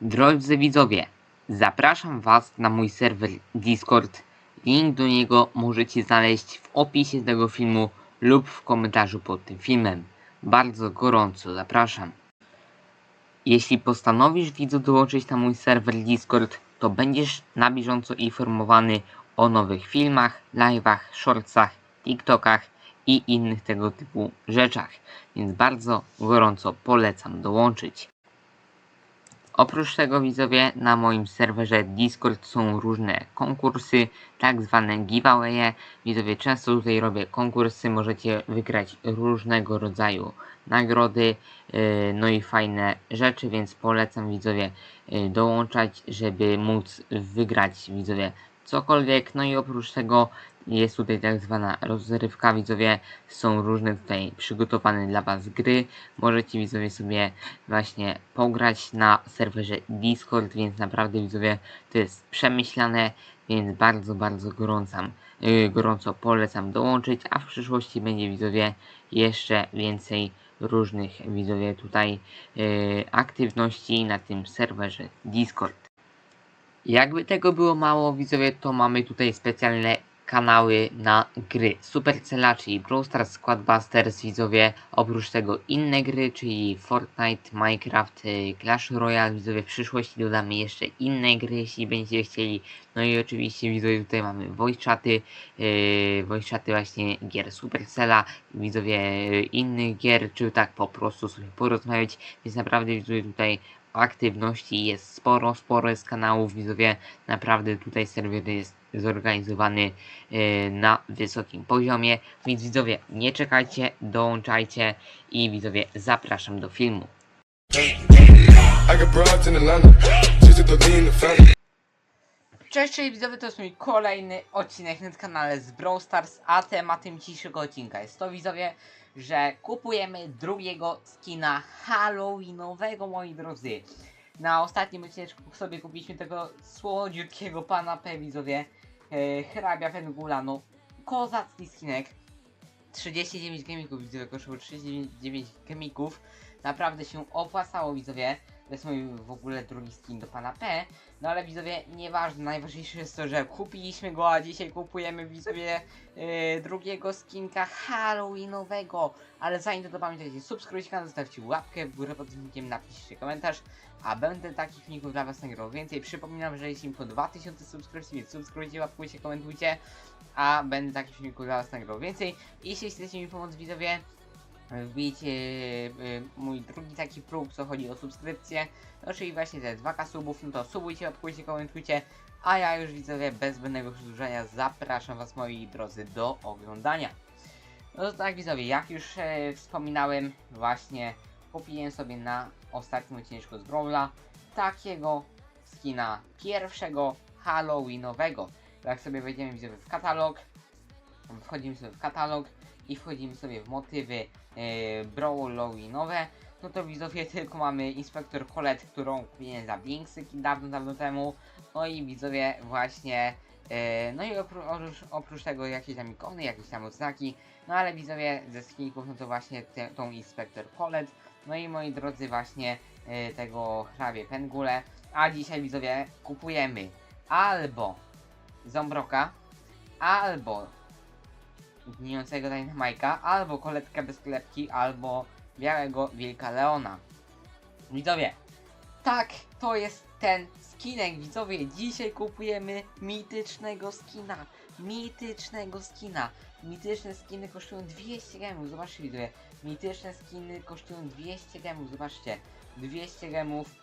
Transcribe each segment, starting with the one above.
Drodzy widzowie, zapraszam Was na mój serwer Discord. Link do niego możecie znaleźć w opisie tego filmu lub w komentarzu pod tym filmem. Bardzo gorąco zapraszam. Jeśli postanowisz widzu dołączyć na mój serwer Discord, to będziesz na bieżąco informowany o nowych filmach, live'ach, shortsach, TikTokach i innych tego typu rzeczach, więc bardzo gorąco polecam dołączyć. Oprócz tego widzowie na moim serwerze Discord są różne konkursy, tak zwane giveawaye. Widzowie często tutaj robię konkursy, możecie wygrać różnego rodzaju nagrody, yy, no i fajne rzeczy, więc polecam widzowie yy, dołączać, żeby móc wygrać widzowie cokolwiek. No i oprócz tego jest tutaj tak zwana rozrywka widzowie, są różne tutaj przygotowane dla was gry. Możecie widzowie sobie właśnie pograć na serwerze Discord, więc naprawdę widzowie to jest przemyślane, więc bardzo, bardzo gorącam, yy, gorąco polecam dołączyć, a w przyszłości będzie widzowie jeszcze więcej różnych widzowie tutaj yy, aktywności na tym serwerze Discord. Jakby tego było mało, widzowie, to mamy tutaj specjalne kanały na gry Supercella, czyli Brawl Stars, Squadbusters, widzowie, oprócz tego inne gry, czyli Fortnite, Minecraft, y, Clash Royale, widzowie, w przyszłości dodamy jeszcze inne gry, jeśli będziecie chcieli, no i oczywiście, widzowie, tutaj mamy voice chaty, yy, voice chaty właśnie gier Supercella, widzowie, y, innych gier, czy tak po prostu sobie porozmawiać, więc naprawdę, widzowie, tutaj aktywności jest sporo, sporo jest kanałów, widzowie, naprawdę tutaj serwer jest zorganizowany e, na wysokim poziomie, więc widzowie, nie czekajcie, dołączajcie i widzowie, zapraszam do filmu. Cześć, cześć widzowie, to jest mój kolejny odcinek na kanale z Brawl Stars, a tematem dzisiejszego odcinka jest to widzowie, że kupujemy drugiego skina halloweenowego moi drodzy. Na ostatnim odcinku sobie kupiliśmy tego słodziutkiego pana P e, hrabia Fengula, no kozacki skinek. 39 gemików widzowie, kosztowało 39 gemików. Naprawdę się opłacało widzowie. To jest mój w ogóle drugi skin do pana P. No ale widzowie, nieważne, najważniejsze jest to, że kupiliśmy go, a dzisiaj kupujemy widzowie yy, drugiego skinka halloweenowego. Ale zanim to pamiętajcie, subskrybujcie kanał, zostawcie łapkę w górę pod filmikiem, napiszcie komentarz, a będę takich filmików dla was nagrywał więcej. Przypominam, że jest im po 2000 subskrypcji, więc subskrybujcie, łapkujcie, komentujcie, a będę takich filmików dla was nagrywał więcej. Jeśli chcecie mi pomóc widzowie, wbijcie y, mój drugi taki próg, co chodzi o subskrypcję, no czyli właśnie te 2k subów, no to subujcie, łapkujcie, komentujcie, a ja już widzowie bez zbędnego przedłużenia zapraszam was moi drodzy do oglądania. No to tak widzowie, jak już e, wspominałem, właśnie kupiłem sobie na ostatnim odcinku z Brawla takiego skina pierwszego halloweenowego. Jak sobie wejdziemy widzowie w katalog, wchodzimy sobie w katalog i wchodzimy sobie w motywy e, Brawloweenowe, no to widzowie tylko mamy Inspektor Colette, którą kupiłem za Binksy dawno, dawno temu. No i widzowie właśnie, e, no i opró oprócz, oprócz tego jakieś tam ikony, jakieś tam odznaki, no ale widzowie ze skinków, no to właśnie te, tą Inspektor Colette. No i moi drodzy właśnie e, tego hrabie Pengule. A dzisiaj widzowie kupujemy albo Zombroka, albo gnijącego Dynamajka, albo koletkę bez klepki, albo białego wilka Leona. Widzowie, tak, to jest ten skinek, widzowie. Dzisiaj kupujemy mitycznego skina. Mitycznego skina. Mityczne skiny kosztują 200 gemów, zobaczcie widzowie. Mityczne skiny kosztują 200 gemów, zobaczcie. 200 gemów.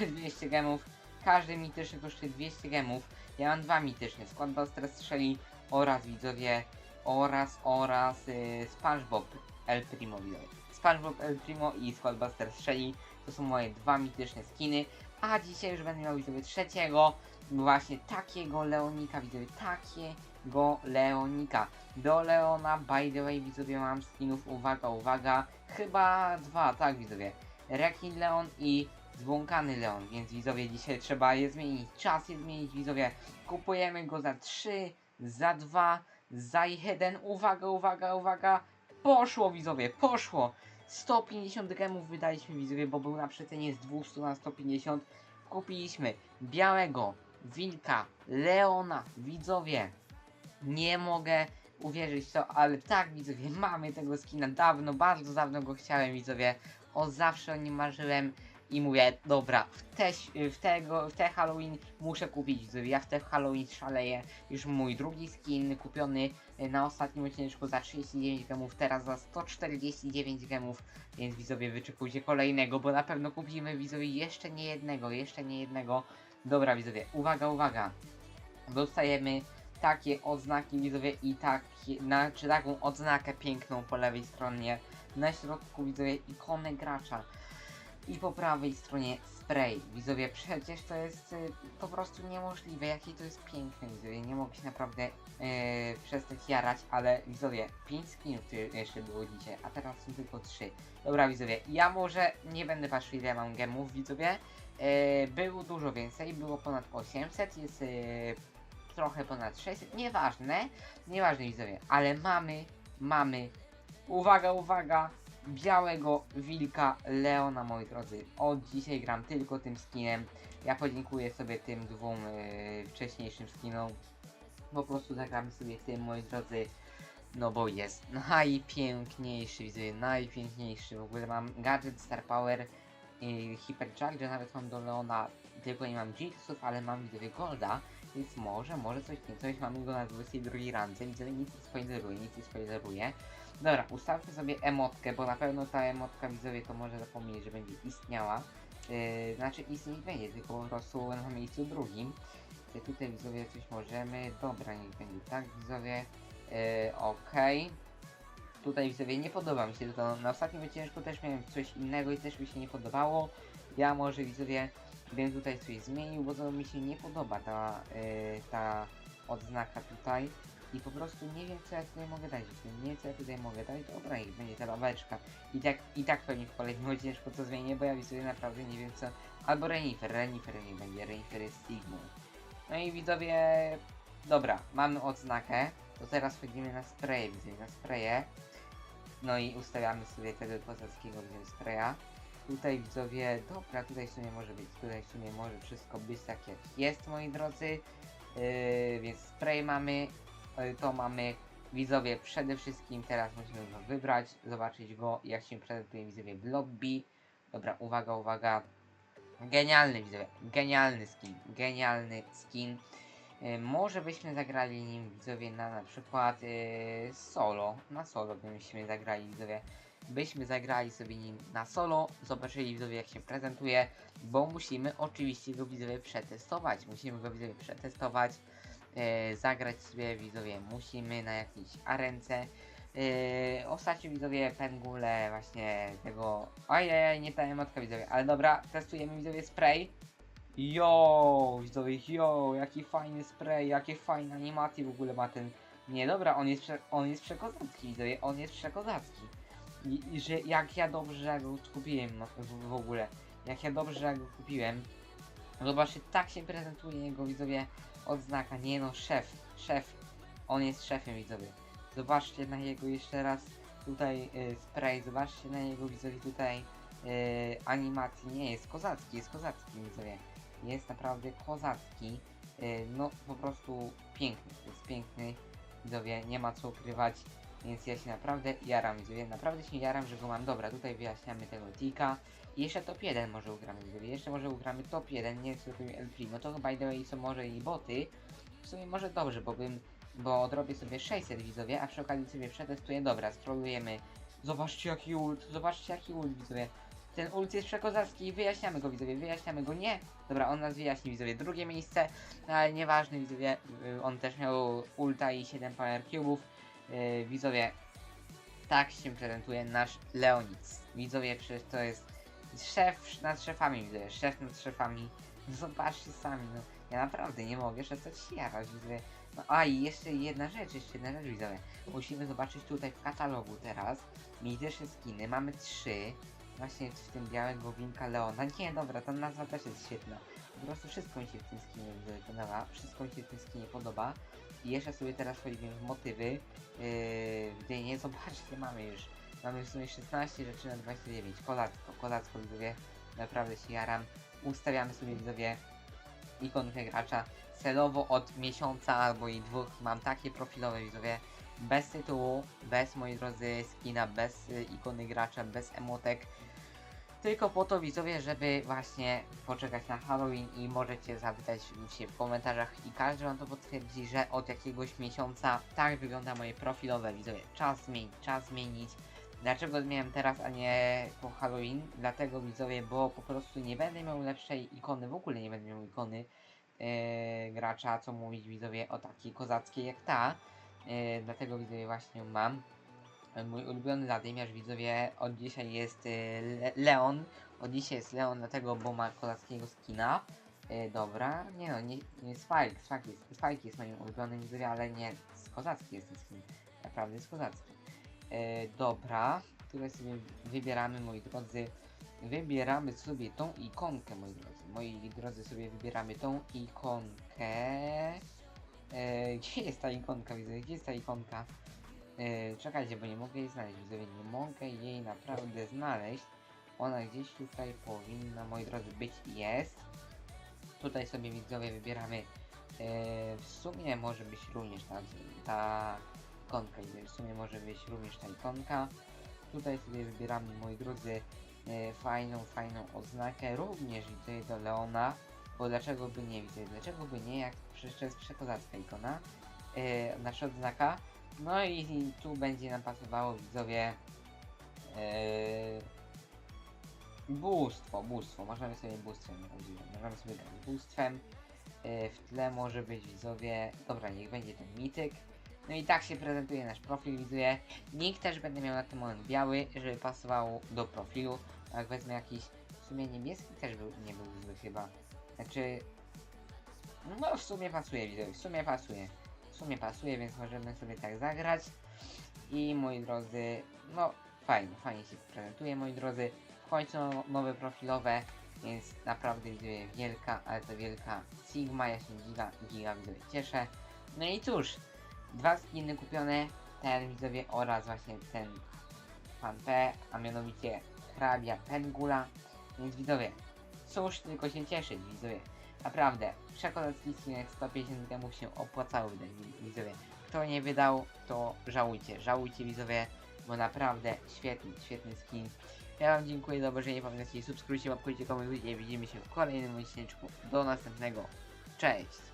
200 gemów. Każdy mityczny kosztuje 200 gemów. Ja mam dwa mityczne. Skład Buster strzeli oraz widzowie oraz oraz y, SpongeBob El Primo widzowie. SpongeBob El Primo i Squad Buster strzeli to są moje dwa mityczne skiny. A dzisiaj już będę miał widzowie trzeciego właśnie takiego Leonika widzowie, takiego Leonika. Do Leona by the way widzowie mam skinów, uwaga, uwaga, chyba dwa, tak widzowie. Rekin Leon i Zbłąkany Leon, więc widzowie dzisiaj trzeba je zmienić, czas je zmienić widzowie. Kupujemy go za 3, za 2, za 1, uwaga, uwaga, uwaga. Poszło widzowie, poszło. 150 gemów wydaliśmy widzowie, bo był na przecenie z 200 na 150. Kupiliśmy białego wilka, Leona, widzowie. Nie mogę uwierzyć w to, ale tak widzowie, mamy tego skina dawno, bardzo dawno go chciałem widzowie. O zawsze o nim marzyłem i mówię, dobra, w te, w tego, w te Halloween muszę kupić. Ja w te Halloween szaleję. Już mój drugi skin kupiony na ostatnim odcinku za 39 gemów, teraz za 149 gemów, więc widzowie wyczekujcie kolejnego, bo na pewno kupimy widzowie jeszcze nie jednego, jeszcze nie jednego. Dobra widzowie, uwaga, uwaga. Dostajemy takie odznaki widzowie i takie, na, czy taką odznakę piękną po lewej stronie. Na środku widzowie ikonę gracza i po prawej stronie spray. Widzowie, przecież to jest y, po prostu niemożliwe, jakie to jest piękne widzowie. Nie mogę się naprawdę yy, przestać jarać, ale widzowie, 5 skinów tu jeszcze było dzisiaj, a teraz są tylko 3. Dobra widzowie, ja może nie będę patrzył ile mam gemów widzowie. Yy, było dużo więcej, było ponad 800, jest yy, trochę ponad 600, nieważne, nieważne widzowie, ale mamy, mamy, uwaga, uwaga, białego wilka Leona, moi drodzy. Od dzisiaj gram tylko tym skinem. Ja podziękuję sobie tym dwóm yy, wcześniejszym skinom. Po prostu zagramy sobie tym, moi drodzy. No bo jest najpiękniejszy, widzę, najpiękniejszy. W ogóle mam gadżet Star Power i Hypercharge, nawet mam do Leona, tylko nie mam Jitsów, ale mam widzowie Golda, więc może, może coś, coś mamy go na 22 randze, widzę, nic nie spoileruję, nic nie spoileruję. Dobra, ustawmy sobie emotkę, bo na pewno ta emotka widzowie to może zapomnieć, że będzie istniała. Yy, znaczy istnieć będzie, tylko po prostu na miejscu drugim. Yy, tutaj widzowie coś możemy. Dobra, niech będzie tak, widzowie. Yy, Okej. Tutaj widzowie nie podoba mi się to. Na ostatnim odcinku też miałem coś innego i też mi się nie podobało. Ja może widzowie bym tutaj coś zmienił, bo to mi się nie podoba ta, yy, ta odznaka tutaj. I po prostu nie wiem co ja tutaj mogę dać. Nie wiem co ja tutaj mogę dać. Dobra, niech będzie ta babeczka. I tak, i tak pewnie w kolejnym odcinku to zmienię, bo ja widzowie naprawdę nie wiem co. Albo Renifer, Renifer nie będzie, Renifer jest Sigmą. No i widzowie, dobra, mamy odznakę. To teraz wchodzimy na spraye, widzowie, na spraye. No i ustawiamy sobie tego kozackiego widzowie spraya. Tutaj widzowie, dobra, tutaj w sumie może być, tutaj w sumie może wszystko być tak jak jest, moi drodzy. Yy, więc spray mamy, to mamy widzowie przede wszystkim teraz musimy go wybrać, zobaczyć go jak się prezentuje widzowie w lobby. Dobra, uwaga, uwaga. Genialny widzowie, genialny skin, genialny skin. Yy, może byśmy zagrali nim widzowie na na przykład yy, solo, na solo byśmy zagrali widzowie. Byśmy zagrali sobie nim na solo, zobaczyli widzowie jak się prezentuje, bo musimy oczywiście go widzowie przetestować, musimy go widzowie przetestować e, zagrać sobie widzowie musimy na jakiejś arence. E, ostatnio widzowie pengule właśnie tego. Ojej, nie ta emotka widzowie, ale dobra, testujemy widzowie spray. Jo, widzowie, jo, jaki fajny spray, jakie fajne animacje w ogóle ma ten. Nie, dobra, on jest, prze, on jest przekozacki, widzowie, on jest przekozacki. I, I że jak ja dobrze go kupiłem no, w, w ogóle, jak ja dobrze go kupiłem. Zobaczcie, tak się prezentuje jego widzowie odznaka. Nie no, szef, szef. On jest szefem widzowie. Zobaczcie na jego jeszcze raz tutaj y, spray, zobaczcie na jego widzowie tutaj y, animacji. Nie, jest kozacki, jest kozacki widzowie. Jest naprawdę kozacki. Y, no po prostu piękny, jest piękny. Widzowie, nie ma co ukrywać. Więc ja się naprawdę jaram, widzowie. Naprawdę się jaram, że go mam. Dobra, tutaj wyjaśniamy tego tika. I jeszcze top 1 może ugramy, widzowie. Jeszcze może ugramy top 1, nie zrobimy El Primo. To by the way są może i boty. W sumie może dobrze, bo bym... Bo odrobię sobie 600 widzowie, a przy okazji sobie przetestuję. Dobra, strolujemy. Zobaczcie jaki ult, zobaczcie jaki ult widzowie. Ten ult jest przekozacki, wyjaśniamy go widzowie, wyjaśniamy go, nie. Dobra, on nas wyjaśni widzowie. Drugie miejsce, ale nieważne widzowie, y, on też miał ulta i 7 power cube'ów. Yy, widzowie, tak się prezentuje nasz Leonic. Widzowie, przecież to jest szef nad szefami, widzowie, szef nad szefami. Zobaczcie sami, no. Ja naprawdę nie mogę przestać się jarać, widzowie. No a i jeszcze jedna rzecz, jeszcze jedna rzecz, widzowie. Musimy zobaczyć tutaj w katalogu teraz. Mityczne skiny, mamy trzy. Właśnie w tym białego winka Leona. Nie, dobra, ta nazwa też jest świetna. Po prostu wszystko mi się w tym skinie widzowie podoba. Wszystko mi się w tym skinie podoba. I jeszcze sobie teraz wchodzimy w motywy. Yy, gdzie nie zobaczcie, mamy już Mamy w sumie 16 rzeczy na 29. Kozacko, kozacko widzowie. Naprawdę się jaram. Ustawiamy sobie widzowie ikonkę gracza. Celowo od miesiąca albo i dwóch mam takie profilowe widzowie. Bez tytułu, bez moi drodzy skina, bez y, ikony gracza, bez emotek. Tylko po to widzowie, żeby właśnie poczekać na Halloween i możecie zapytać się w komentarzach i każdy wam to potwierdzi, że od jakiegoś miesiąca tak wygląda moje profilowe widzowie. Czas zmienić, czas zmienić. Dlaczego zmieniam teraz, a nie po Halloween? Dlatego widzowie, bo po prostu nie będę miał lepszej ikony, w ogóle nie będę miał ikony yy, gracza, co mówić widzowie o takiej kozackiej jak ta. Yy, dlatego widzowie właśnie mam. E, Mój ulubiony ladymiarz widzowie od dzisiaj jest yy, Le Leon. Od dzisiaj jest Leon dlatego, bo ma kozackiego skina. Yy, dobra, nie no, nie, nie Spike, Spike jest, Spike jest moim ulubionym widzowie, ale nie, z kozacki jest ten skin. Naprawdę jest kozacki. E, dobra, tutaj sobie wybieramy, moi drodzy, wybieramy sobie tą ikonkę, moi drodzy. Moi drodzy, sobie wybieramy tą ikonkę. E, gdzie jest ta ikonka, widzę? Gdzie jest ta ikonka? E, czekajcie, bo nie mogę jej znaleźć, widzowie, nie mogę jej naprawdę znaleźć. Ona gdzieś tutaj powinna, moi drodzy, być i jest. Tutaj sobie widzowie wybieramy. E, w sumie może być również ta, ta ikonka, widzowie, w sumie może być również ta ikonka. Tutaj sobie wybieramy, moi drodzy, e, fajną, fajną oznakę, również widzę do Leona, bo dlaczego by nie widzę, dlaczego by nie, jak przecież to jest przekozacka ikona, e, nasza odznaka. No i, tu będzie nam pasowało, widzowie, e, bóstwo, bóstwo, możemy sobie bóstwem możemy sobie grać bóstwem. E, w tle może być widzowie, dobra, niech będzie ten mityk. No i tak się prezentuje nasz profil, widzowie. Nick też będę miał na ten moment biały, żeby pasował do profilu. Jak wezmę jakiś, w sumie niebieski też był, nie był zły chyba. Znaczy, no w sumie pasuje, widzowie, w sumie pasuje. W sumie pasuje, więc możemy sobie tak zagrać. I moi drodzy, no fajnie, fajnie się prezentuje, moi drodzy. W końcu no- nowe profilowe, więc naprawdę widzowie wielka, ale to wielka Sigma, ja się giga, giga widzowie cieszę. No i cóż, dwa skiny kupione, ten widzowie oraz właśnie ten pan P, a mianowicie hrabia Pengula. Więc widzowie, cóż tylko się cieszyć widzowie. Naprawdę, przekonacki skinek 150 gemów się opłacały wydać wi- widzowie. Kto nie wydał, to żałujcie, żałujcie widzowie, bo naprawdę świetny, świetny skin. Ja wam dziękuję za obejrzenie, pamiętajcie, subskrybujcie, łapkujcie, komentujcie i widzimy się w kolejnym odcinku. Do następnego, cześć!